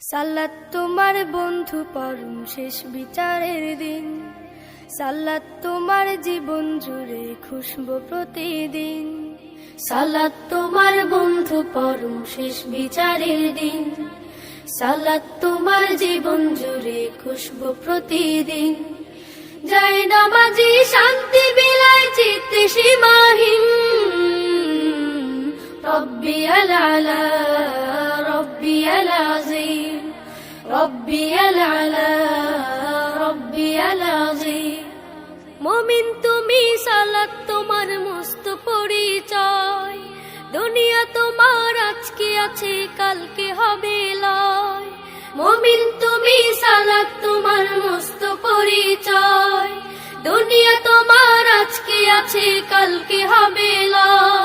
সাল্লাত তোমার বন্ধু পরম শেষ বিচারের দিন। সাল্লাত তোমার জীবন জুড়ে খুশবো প্রতিদিন। সালাত তোমার বন্ধু পরম শেষ বিচারের দিন। সালাত তোমার জীবন জুড়ে খুশবো প্রতিদিন। জয় নামাজি, শান্তি বিলায় চিত্তে সীমাহীন। রব্বি আলা রব্বি আলাজিম রব্বি আলা রব্বি আলাজিম মমিন তুমি, সালাত তোমার মস্ত পরিচয়। দুনিয়া তোমার, আজকে আছে, কালকে হবে লয়। মমিন তুমি, সালাত তোমার মস্ত পরিচয়। দুনিয়া তোমার, আজকে আছে, কালকে হবে লয়।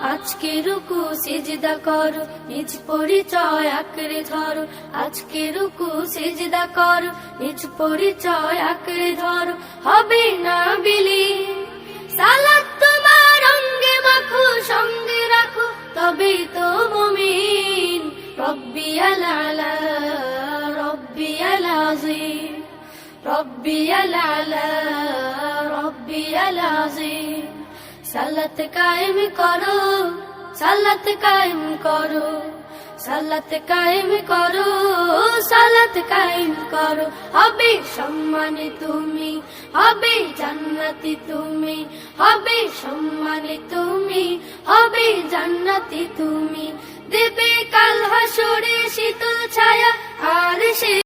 আজকে রুকু সিজদা করো, নিজ পরিচয় আঁকড়ে ধরো। আজকে রুকু সিজদা করো, নিজ পরিচয় আঁকড়ে ধরো। হবে না বিলি সালাত তোমার অঙ্গে মাখো, সঙ্গে রাখো তবে তো মুমিন। রব্বি আলা রব্বি আলাজিম রব্বি আলা রব্বি আলাজিম সালাত কায়েম করো, সালাত কায়েম করো, সালাত কায়েম করো, সালাত কায়েম করো। হবে সম্মানে তুমি, হবে জান্নাতি তুমি, হবে সম্মানে তুমি, হবে জান্নাতি তুমি। দেবে কাল হাসরে শীতল ছায়া, আর সে